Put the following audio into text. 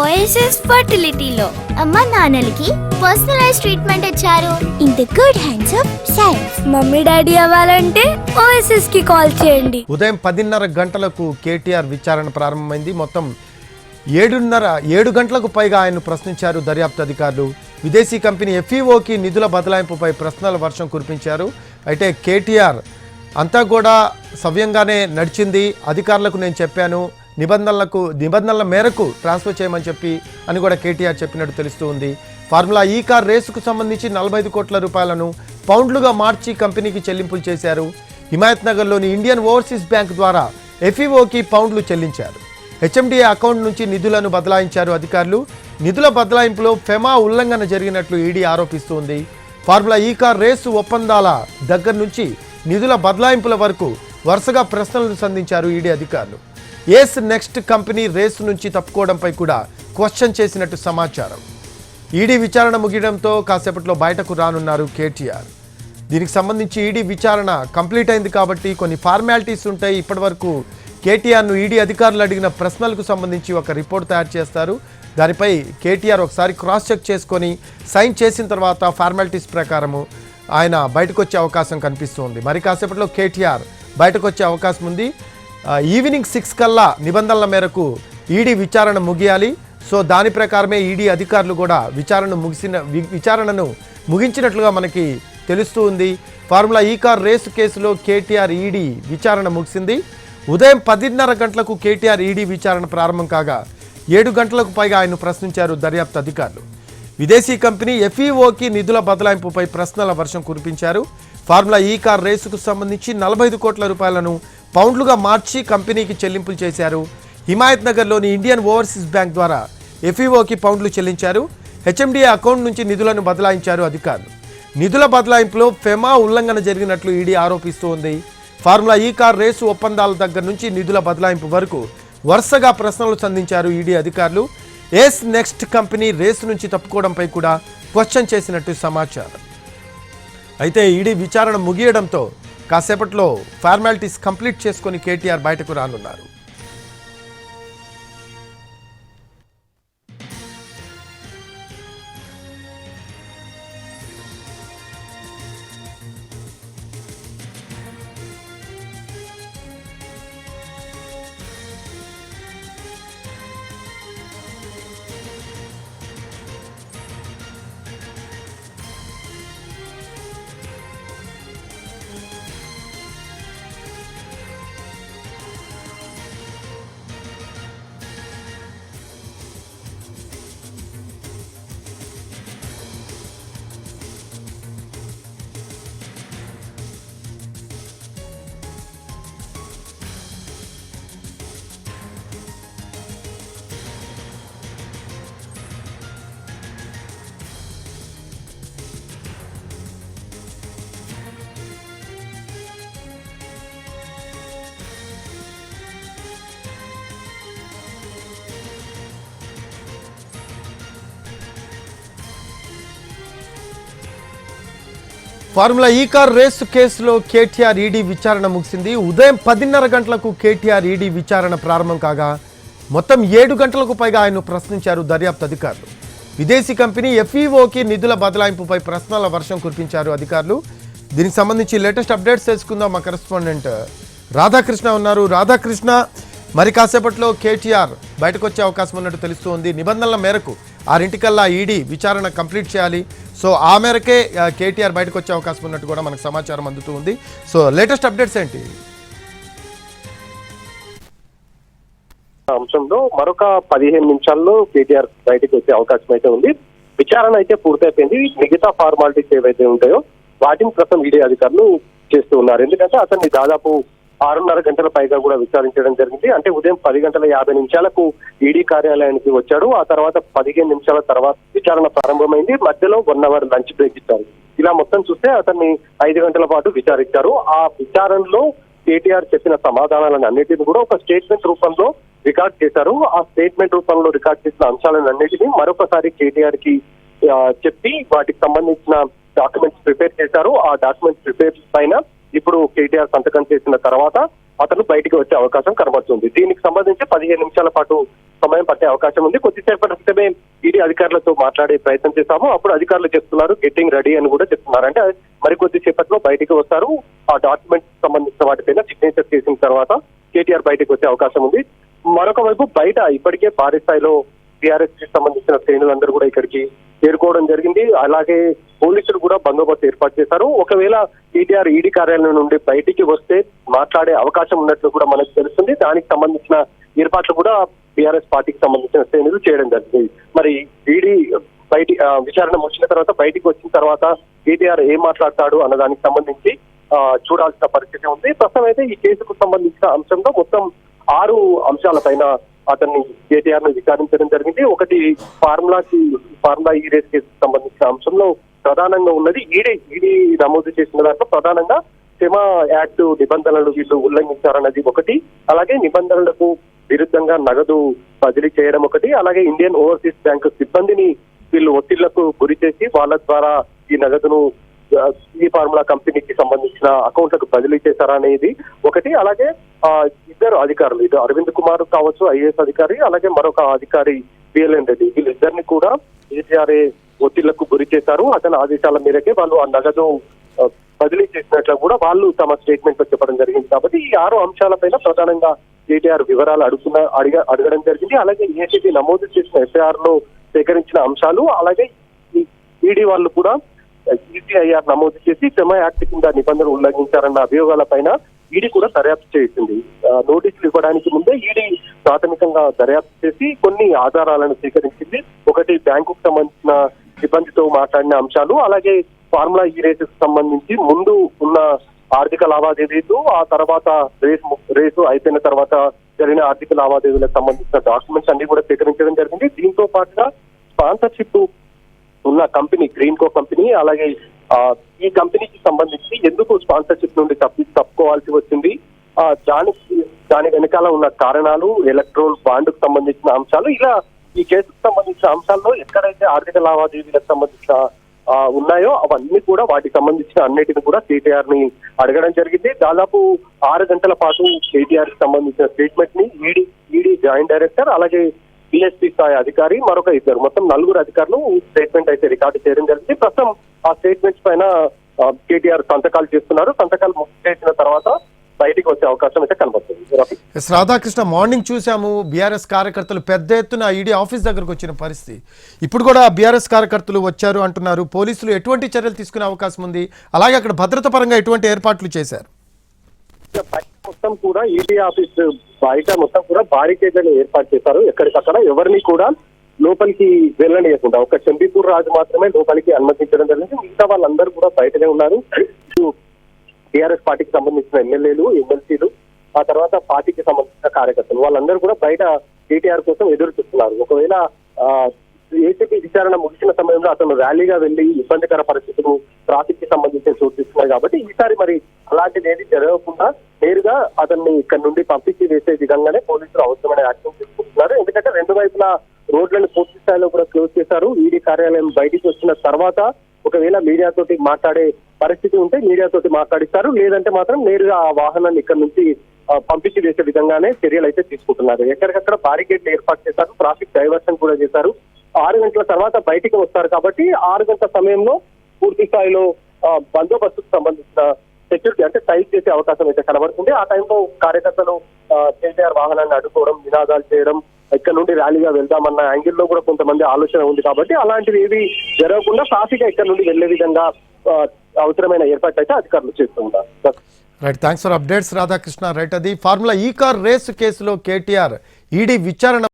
OSS ఫర్టిలిటీలో అమ్మ నాన్నలకి పర్సనలైజ్ ట్రీట్మెంట్ ఇచ్చారు. In the good hands of science. Mummy daddy అవ్వాలంటే ఓఎస్ఎస్కి కాల్ చేయండి. ఉదయం పదిన్నర గంటలకు కేటీఆర్ విచారణ ప్రారంభమైంది. మొత్తం ఏడున్నర ఏడు గంటలకు పైగా ఆయన్ను ప్రశ్నించారు దర్యాప్తు అధికారులు. విదేశీ కంపెనీ ఎఫ్ఈఓకి నిధుల బదలాయింపుపై ప్రశ్నల వర్షం కురిపించారు. అయితే కేటీఆర్ అంతా కూడా సవ్యంగానే నడిచింది. అధికారులకు నేను చెప్పాను నిబంధనలకు నిబంధనల మేరకు ట్రాన్స్ఫర్ చేయమని చెప్పి అని కూడా కేటీఆర్ చెప్పినట్టు తెలుస్తూ ఉంది. ఫార్ములా ఈ కార్ రేసుకు సంబంధించి నలభై ఐదు కోట్ల రూపాయలను పౌండ్లుగా మార్చి కంపెనీకి చెల్లింపులు చేశారు. హిమాయత్ నగర్లోని ఇండియన్ ఓవర్సీస్ బ్యాంక్ ద్వారా ఎఫ్ఈఓకి పౌండ్లు చెల్లించారు. హెచ్ఎండిఏ అకౌంట్ నుంచి నిధులను బదలాయించారు అధికారులు. నిధుల బదలాయింపులో ఫెమా ఉల్లంఘన జరిగినట్లు ఈడీ ఆరోపిస్తోంది. ఫార్ములా ఈ కార్ రేసు ఒప్పందాల దగ్గర నుంచి నిధుల బదలాయింపుల వరకు వరుసగా ప్రశ్నలు సంధించారు ఈడీ అధికారులు. ఏస్ నెక్స్ట్ కంపెనీ రేసు నుంచి తప్పుకోవడంపై కూడా క్వశ్చన్ చేసినట్టు సమాచారం. ఈడీ విచారణ ముగియడంతో కాసేపట్లో బయటకు రానున్నారు కేటీఆర్. దీనికి సంబంధించి ఈడీ విచారణ కంప్లీట్ అయింది కాబట్టి కొన్ని ఫార్మాలిటీస్ ఉంటాయి. ఇప్పటివరకు కేటీఆర్ను ఈడీ అధికారులు అడిగిన ప్రశ్నలకు సంబంధించి ఒక రిపోర్ట్ తయారు చేస్తారు. దానిపై కేటీఆర్ ఒకసారి క్రాస్ చెక్ చేసుకొని సైన్ చేసిన తర్వాత ఫార్మాలిటీస్ ప్రకారము ఆయన బయటకు వచ్చే అవకాశం కనిపిస్తుంది. మరి కాసేపట్లో కేటీఆర్ బయటకు వచ్చే అవకాశం ఉంది. ఈవినింగ్ సిక్స్ కల్లా నిబంధనల మేరకు ఈడీ విచారణ ముగియాలి. సో దాని ప్రకారమే ఈడీ అధికారులు కూడా విచారణ ముగిసిన వి- విచారణను ముగించినట్లుగా మనకి తెలుస్తూ ఉంది. ఫార్ములా ఈ కార్ రేసు కేసులో కేటీఆర్ ఈడీ విచారణ ముగిసింది. ఉదయం పదిన్నర గంటలకు కేటీఆర్ ఈడీ విచారణ ప్రారంభం కాగా ఏడు గంటలకు పైగా ఆయన ప్రశ్నించారు దర్యాప్తు అధికారులు. విదేశీ కంపెనీ ఎఫ్ఈఓకి నిధుల బదలాయింపుపై ప్రశ్నల వర్షం కురిపించారు. ఫార్ములా ఈ కార్ రేసుకు సంబంధించి నలభై ఐదు కోట్ల రూపాయలను పౌండ్లుగా మార్చి కంపెనీకి చెల్లింపులు చేశారు. హిమాయత్ నగర్లోని ఇండియన్ ఓవర్సీస్ బ్యాంక్ ద్వారా ఎఫ్ఈఓకి పౌండ్లు చెల్లించారు. హెచ్ఎండిఏ అకౌంట్ నుంచి నిధులను బదలాయించారు అధికారులు. నిధుల బదలాయింపులో ఫెమా ఉల్లంఘన జరిగినట్లు ఈడీ ఆరోపిస్తూ ఉంది. ఫార్ములా ఈ కార్ రేసు ఒప్పందాల దగ్గర నుంచి నిధుల బదలాయింపు వరకు వరుసగా ప్రశ్నలు సంధించారు ఈడీ అధికారులు. ఏస్ నెక్స్ట్ కంపెనీ రేసు నుంచి తప్పుకోవడంపై కూడా క్వశ్చన్ చేసినట్టు సమాచారం. అయితే ఈడీ విచారణ ముగియడంతో కాసేపట్లో ఫార్మాలిటీస్ కంప్లీట్ చేసుకొని కేటీఆర్ బయటకు రానున్నారు. ఫార్ములా ఈ కార్ రేసు కేసులో కేటీఆర్ ఈడీ విచారణ ముగిసింది. ఉదయం పదిన్నర గంటలకు కేటీఆర్ ఈడీ విచారణ ప్రారంభం కాగా మొత్తం ఏడు గంటలకు పైగా ఆయన్ను ప్రశ్నించారు దర్యాప్తు అధికారులు. విదేశీ కంపెనీ ఎఫ్ఈఓకి నిధుల బదలాయింపుపై ప్రశ్నల వర్షం కురిపించారు అధికారులు. దీనికి సంబంధించి లేటెస్ట్ అప్డేట్స్ తెలుసుకుందాం. మా కరెస్పాండెంట్ రాధాకృష్ణ ఉన్నారు. రాధాకృష్ణ మరి కాసేపట్లో కేటీఆర్ బయటకు వచ్చే అవకాశం ఉన్నట్టు తెలుస్తోంది. నిబంధనల మేరకు ఆరింటికల్లా ఈడీ విచారణ కంప్లీట్ చేయాలి. సో ఆ మేరకే కేటీఆర్ బయటకు వచ్చే అవకాశం ఉన్నట్టు కూడా మనకు సమాచారం అందుతూ ఉంది. సో లేటెస్ట్ అప్డేట్స్ ఏంటి? అంశంలో మరొక పదిహేను నిమిషాల్లో కేటీఆర్ బయటకు వచ్చే అవకాశం అయితే ఉంది. విచారణ అయితే పూర్తయిపోయింది. మిగతా ఫార్మాలిటీస్ ఏవైతే ఉంటాయో వాటిని ప్రస్తుతం ఈడీ అధికారులు చేస్తూ ఉన్నారు. ఎందుకంటే అతన్ని దాదాపు ఆరున్నర గంటల పైగా కూడా విచారించడం జరిగింది. అంటే ఉదయం పది గంటల యాభై నిమిషాలకు ఈడీ కార్యాలయానికి వచ్చాడు. ఆ తర్వాత పదిహేను నిమిషాల తర్వాత విచారణ ప్రారంభమైంది. మధ్యలో వన్ అవర్ లంచ్ బ్రేక్ ఇచ్చారు. ఇలా మొత్తం చూస్తే అతన్ని ఐదు గంటల పాటు విచారించారు. ఆ విచారణలో కేటీఆర్ చెప్పిన సమాధానాలను అన్నిటిని కూడా ఒక స్టేట్మెంట్ రూపంలో రికార్డ్ చేశారు. ఆ స్టేట్మెంట్ రూపంలో రికార్డ్ చేసిన అంశాలను అన్నిటినీ మరొకసారి కేటీఆర్కి చెప్పి వాటికి సంబంధించిన డాక్యుమెంట్స్ ప్రిపేర్ చేశారు. ఆ డాక్యుమెంట్స్ ప్రిపేర్ పైన ఇప్పుడు కేటీఆర్ సంతకం చేసిన తర్వాత అతను బయటికి వచ్చే అవకాశం కనబడుతుంది. దీనికి సంబంధించి పదిహేను నిమిషాల పాటు సమయం పట్టే అవకాశం ఉంది. కొద్దిసేపటి క్రితమే ఈడీ అధికారులతో మాట్లాడే ప్రయత్నం చేశాము. అప్పుడు అధికారులు చెప్తున్నారు గెట్టింగ్ రెడీ అని కూడా చెప్తున్నారు. అంటే మరికొద్ది సేపట్లో బయటికి వస్తారు. ఆ డాక్యుమెంట్ సంబంధించిన వాటిపైన సిగ్నేచర్ చేసిన తర్వాత కేటీఆర్ బయటకు వచ్చే అవకాశం ఉంది. మరొక వైపు బయట ఇప్పటికే భారీ స్థాయిలో టీఆర్ఎస్కి సంబంధించిన శ్రేణులందరూ కూడా ఇక్కడికి చేరుకోవడం జరిగింది. అలాగే పోలీసులు కూడా బందోబస్తు ఏర్పాటు చేశారు. ఒకవేళ కేటీఆర్ ఈడీ కార్యాలయం నుండి బయటికి వస్తే మాట్లాడే అవకాశం ఉన్నట్లు కూడా మనకు తెలుస్తుంది. దానికి సంబంధించిన ఏర్పాట్లు కూడా టీఆర్ఎస్ పార్టీకి సంబంధించిన శ్రేణులు చేయడం జరిగింది. మరి ఈడీ బయటి విచారణ ముగిసిన తర్వాత బయటికి వచ్చిన తర్వాత కేటీఆర్ ఏం మాట్లాడతాడు అన్న దానికి సంబంధించి చూడాల్సిన పరిస్థితి ఉంది. ప్రస్తుతం అయితే ఈ కేసుకు సంబంధించిన అంశంలో మొత్తం ఆరు అంశాలపైన అతన్ని కేటీఆర్ను విచారించడం జరిగింది. ఒకటి ఫార్ములాకి ఫార్ములా ఈ రేస్ కేసుకు సంబంధించిన అంశంలో ప్రధానంగా ఉన్నది ఈడీ ఈడీ నమోదు చేసిన దాంట్లో ప్రధానంగా సెమా యాక్ట్ నిబంధనలు వీళ్ళు ఉల్లంఘించారన్నది ఒకటి. అలాగే నిబంధనలకు విరుద్ధంగా నగదు బదిలీ చేయడం ఒకటి. అలాగే ఇండియన్ ఓవర్సీస్ బ్యాంక్ సిబ్బందిని వీళ్ళు ఒత్తిళ్ళకు గురి చేసి వాళ్ళ ద్వారా ఈ నగదును ఈ ఫార్ములా కంపెనీకి సంబంధించిన అకౌంట్లకు బదిలీ చేశారా అనేది ఒకటి. అలాగే ఇద్దరు అధికారులు ఇటు అరవింద్ కుమార్ కావచ్చు ఐఏఎస్ అధికారి అలాగే మరొక అధికారి బిఎల్ఎన్ రెడ్డి. వీళ్ళిద్దరిని కూడా ఏటీఆర్ఏ ఒత్తిళ్ళకు గురి చేశారు. అతని ఆదేశాల మేరకే వాళ్ళు ఆ నగదు బదిలీ చేసినట్లు కూడా వాళ్ళు తమ స్టేట్మెంట్లో చెప్పడం జరిగింది. కాబట్టి ఈ ఆరు అంశాలపైన ప్రధానంగా కేటీఆర్ వివరాలు అడుగుతున్న అడిగ అడగడం జరిగింది. అలాగే ఏసీబీ నమోదు చేసిన ఎఫ్ఐఆర్లో సేకరించిన అంశాలు అలాగే ఈడీ వాళ్ళు కూడా ఈసీఐఆర్ నమోదు చేసి సెమా యాక్ట్ కింద నిబంధనలు ఉల్లంఘించారన్న అభియోగాలపైన ఈడీ కూడా దర్యాప్తు చేసింది. నోటీసులు ఇవ్వడానికి ముందే ఈడీ ప్రాథమికంగా దర్యాప్తు చేసి కొన్ని ఆధారాలను స్వీకరించింది. ఒకటి బ్యాంకుకు సంబంధించిన సిబ్బందితో మాట్లాడిన అంశాలు అలాగే ఫార్ములా ఈ రేసుకు సంబంధించి ముందు ఉన్న ఆర్థిక లావాదేవీలు ఆ తర్వాత రేసు ము- రేసు అయిపోయిన తర్వాత జరిగిన ఆర్థిక లావాదేవీలకు సంబంధించిన డాక్యుమెంట్స్ అన్ని కూడా స్వీకరించడం జరిగింది. దీంతో పాటుగా స్పాన్సర్షిప్ ఉన్న కంపెనీ గ్రీన్ కో కంపెనీ అలాగే ఈ కంపెనీకి సంబంధించి ఎందుకు స్పాన్సర్షిప్ నుండి తప్పి తప్పుకోవాల్సి వచ్చింది? దాని దాని వెనకాల ఉన్న కారణాలు ఎలక్ట్రోల్ బాండ్కు సంబంధించిన అంశాలు ఇలా ఈ కేసుకు సంబంధించిన అంశాల్లో ఎక్కడైతే ఆర్థిక లావాదేవీలకు సంబంధించిన ఉన్నాయో అవన్నీ కూడా వాటికి సంబంధించిన అన్నిటిని కూడా కేటీఆర్ని అడగడం జరిగింది. దాదాపు ఆరు గంటల పాటు కేటీఆర్కి సంబంధించిన స్టేట్మెంట్ని ఈడీ ఈడీ జాయింట్ డైరెక్టర్ అలాగే డిఎస్పీ స్థాయి అధికారి మరొక ఇద్దరు. మొత్తం నలుగురు అధికారులు స్టేట్మెంట్ అయితే రికార్డు చేయడం జరిగింది. ప్రస్తుతం ఆ స్టేట్మెంట్స్ పైన కేటీఆర్ సంతకాలు చేస్తున్నారు. సంతకాలు చేసిన తర్వాత బయటికి వచ్చే అవకాశం అయితే కనబడుతుంది. రాధాకృష్ణ మార్నింగ్ చూసాము బీఆర్ఎస్ కార్యకర్తలు పెద్ద ఎత్తున ఈడీ ఆఫీస్ దగ్గరకు వచ్చిన పరిస్థితి. ఇప్పుడు కూడా బీఆర్ఎస్ కార్యకర్తలు వచ్చారు అంటున్నారు. పోలీసులు ఎటువంటి చర్యలు తీసుకునే అవకాశం ఉంది? అలాగే అక్కడ భద్రత పరంగా ఎటువంటి ఏర్పాట్లు చేశారు? మొత్తం కూడా ఈడీ ఆఫీస్ బయట మొత్తం కూడా బారికేడ్లను ఏర్పాటు చేశారు. ఎక్కడికక్కడ ఎవరిని కూడా లోపలికి వెళ్ళనియకుండా ఒక చంబీపూర్ రాజు మాత్రమే లోపలికి అనుమతించడం జరిగింది. మిగతా వాళ్ళందరూ కూడా బయటనే ఉన్నారు. టీఆర్ఎస్ పార్టీకి సంబంధించిన ఎమ్మెల్యేలు ఎమ్మెల్సీలు ఆ తర్వాత పార్టీకి సంబంధించిన కార్యకర్తలు వాళ్ళందరూ కూడా బయట కేటీఆర్ కోసం ఎదురు చూస్తున్నారు. ఒకవేళ ఆ, ఏసీపీ విచారణ ముగిసిన సమయంలో అతను ర్యాలీగా వెళ్ళి ఇబ్బందికర పరిస్థితులు ట్రాఫిక్కి సంబంధించిన సూచిస్తున్నాయి కాబట్టి ఈసారి మరి అలాంటిది ఏది జరగకుండా నేరుగా అతన్ని ఇక్కడ నుండి పంపించి వేసే విధంగానే పోలీసులు అవసరమైన యాక్షన్ తీసుకుంటున్నారు. ఎందుకంటే రెండు వైపులా రోడ్లను పూర్తి స్థాయిలో కూడా క్లోజ్ చేశారు. ఈడీ కార్యాలయం బయటికి వచ్చిన తర్వాత ఒకవేళ మీడియా తోటి మాట్లాడే పరిస్థితి ఉంటే మీడియా తోటి మాట్లాడిస్తారు. లేదంటే మాత్రం నేరుగా ఆ వాహనాన్ని ఇక్కడ నుంచి పంపించి వేసే విధంగానే చర్యలు అయితే తీసుకుంటున్నారు. ఎక్కడికక్కడ బారికేడ్లు ఏర్పాటు చేశారు. ట్రాఫిక్ డైవర్షన్ కూడా చేశారు. ఆరు గంటల తర్వాత బయటికి వస్తారు కాబట్టి ఆరు గంటల సమయంలో పూర్తి స్థాయిలో బందోబస్తుకు సంబంధించిన సెక్యూరిటీ అంటే టైట్ చేసే అవకాశం అయితే కనబడుతుంది. ఆ టైంలో కార్యకర్తలు కేటీఆర్ వాహనాన్ని అడ్డుకోవడం నినాదాలు చేయడం ఇక్కడ నుండి ర్యాలీగా వెళ్దామన్న యాంగిల్లో కూడా కొంతమంది ఆలోచన ఉంది కాబట్టి అలాంటివి ఏవి జరగకుండా సాఫీగా ఇక్కడ నుండి వెళ్ళే విధంగా అవసరమైన ఏర్పాట్లు అయితే అధికారులు చేస్తున్నారు right thanks for updates Radhakrishna right అది ఫార్ములా ఈ కార్ రేసు కేసులో కేటీఆర్ ఈడీ విచారణ